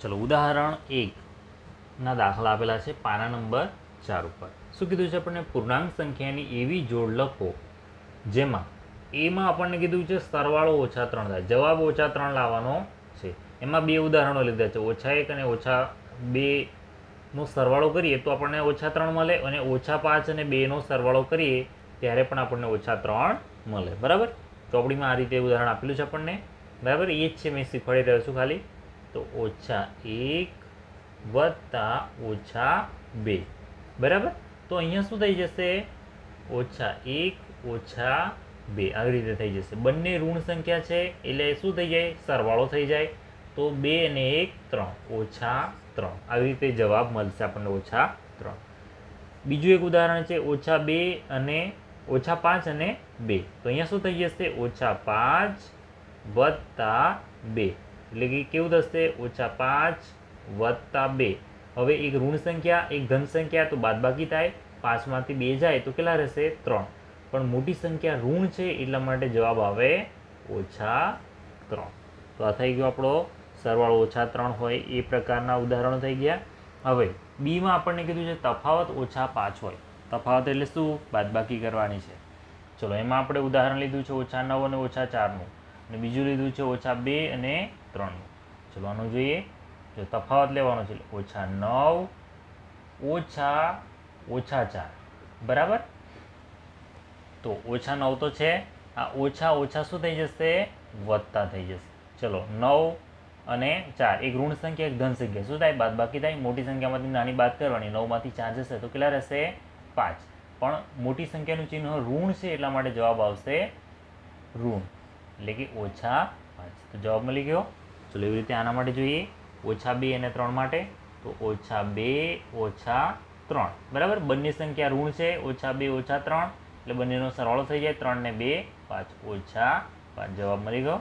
ચલો, ઉદાહરણ એકના દાખલા આપેલા છે પાના નંબર ચાર ઉપર. શું કીધું છે આપણને? પૂર્ણાંક સંખ્યાની એવી જોડ લખો, જેમાં એમાં આપણને કીધું છે સરવાળો ઓછા ત્રણ થાય. જવાબ ઓછા ત્રણ લાવવાનો છે. એમાં બે ઉદાહરણો લીધા છે. ઓછા એક અને ઓછા બે નો સરવાળો કરીએ તો આપણને ઓછા ત્રણ મળે અને ઓછા પાંચ અને બેનો સરવાળો કરીએ ત્યારે પણ આપણને ઓછા ત્રણ મળે. બરાબર? ચોપડીમાં આ રીતે ઉદાહરણ આપેલું છે આપણને. બરાબર? એ જ છે મેં શીખવાડી રહ્યો છું ખાલી. તો ઓછા એક વત્તા ઓછા બે. બરાબર? તો અહીંયા શું થઈ જશે? ઓછા એક ઓછા બે. આવી રીતે થઈ જશે. બંને ઋણ સંખ્યા છે, એટલે શું થઈ જાય? સરવાળો થઈ જાય. તો બે અને એક ત્રણ. ઓછા ત્રણ. આવી રીતે જવાબ મળશે આપણને ઓછા ત્રણ. બીજું એક ઉદાહરણ છે, ઓછા બે અને ઓછા પાંચ અને બે. તો અહીંયા શું થઈ જશે? ઓછા પાંચ વત્તા બે. એટલે કે કેવું થશે? ઓછા પાંચ વત્તા બે. હવે એક ઋણ સંખ્યા, એક ધન સંખ્યા તો બાદબાકી થાય. પાંચમાંથી બે જાય તો કેટલા રહેશે? ત્રણ. પણ મોટી સંખ્યા ઋણ છે એટલા માટે જવાબ આવે ઓછા ત્રણ. તો આ થઈ ગયો આપણો સરવાળો. ઓછા ત્રણ હોય એ પ્રકારના ઉદાહરણો થઈ ગયા. હવે બીમાં આપણને કીધું છે તફાવત ઓછા પાંચ હોય. તફાવત એટલે શું? બાદબાકી કરવાની છે. ચલો, એમાં આપણે ઉદાહરણ લીધું છે ઓછા નવ અને ઓછા ચારનું. અને બીજું લીધું છે ઓછા બે અને ત્રણનું ચલવાનું જોઈએ. જો તફાવત લેવાનો છે, ઓછા નવ, ઓછા ઓછા ચાર. બરાબર? તો ઓછા નવ તો છે. આ ઓછા ઓછા શું થઈ જશે? વધતા થઈ જશે. ચલો, નવ અને ચાર. એક ઋણ સંખ્યા, એક ધન સંખ્યા. શું થાય? બાદ બાકી થાય. મોટી સંખ્યામાંથી નાની બાદ કરવાની. નવમાંથી ચાર જશે. તો કેટલા રહેશે? પાંચ. પણ મોટી સંખ્યાનું ચિહ્ન ઋણ છે એટલા માટે જવાબ આવશે ઋણ. એટલે કે ઓછા પાંચ. તો જવાબ મળી ગયો. ચલો એવી રીતે આના માટે જોઈએ. ઓછા બે અને ત્રણ માટે. તો ઓછા બે, ઓછા ત્રણ. બરાબર? બંને સંખ્યા ઋણ છે. ઓછા બે, ઓછા ત્રણ. એટલે બંનેનો સરવાળો થઈ જાય ત્રણ ને બે, પાંચ. ઓછા પાંચ. જવાબ મળી ગયો.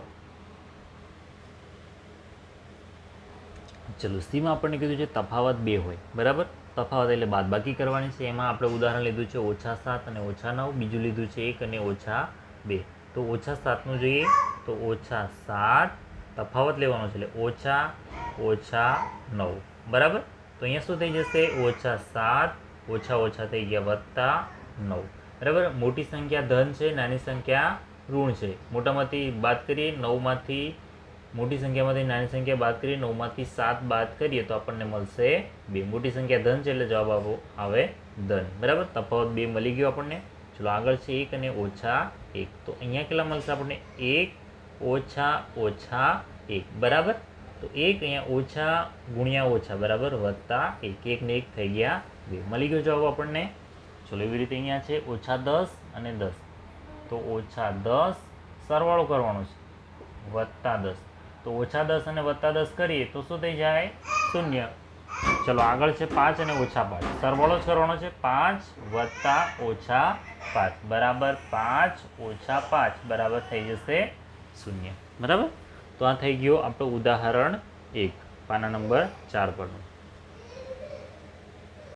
ચલો સીમાં આપણને કીધું છે તફાવત બે હોય. બરાબર? તફાવત એટલે બાદબાકી કરવાની છે. એમાં આપણે ઉદાહરણ લીધું છે ઓછા સાત અને ઓછા નવ. બીજું લીધું છે એક અને ઓછા બે. તો ઓછા સાતનું જોઈએ તો ઓછા સાત તફાવત લેવાનો છે એટલે ઓછા ઓછા નવ. બરાબર? તો અહીંયા શું થઈ જશે? ઓછા સાત, ઓછા ઓછા થઈ ગયા વત્તા નવ. બરાબર? મોટી સંખ્યા ધન છે, નાની સંખ્યા ઋણ છે. મોટામાંથી બાદ કરીએ, નવમાંથી મોટી સંખ્યામાંથી નાની સંખ્યા બાદ કરીએ, નવમાંથી સાત બાદ કરીએ તો આપણને મળશે બે. મોટી સંખ્યા ધન છે એટલે જવાબ આવો આવે ધન. બરાબર? તફાવત બે મળી ગયો આપણને. ચલો આગળ છે એક અને ઓછા એક, તો અહીંયા કેટલા મળશે આપણને? એક, ઓછા ઓછા એક, બરાબર? તો એક અહીંયા ઓછા ગુણ્યા ઓછા, બરાબર? વત્તા એક એક ને એક થઈ ગયા બે. મળી ગયો જવાબ આપણને? ચલો એવી રીતે અહીંયા છે, ઓછા દસ અને દસ. તો ઓછા દસ સરવાળો કરવાનો છે. વત્તા દસ. તો ઓછા દસ અને વત્તા દસ કરીએ તો શું થઈ જાય? શૂન્ય. ચલો આગળ છે પાંચ અને ઓછા પાંચ. સરવાળો જ કરવાનો છે પાંચ વત્તા ઓછા પાંચ. બરાબર પાંચ ઓછા પાંચ. બરાબર થઈ જશે શૂન્ય. બરાબર? તો આ થઈ ગયો આપણું ઉદાહરણ એક. પાના નંબર ચાર પરનું.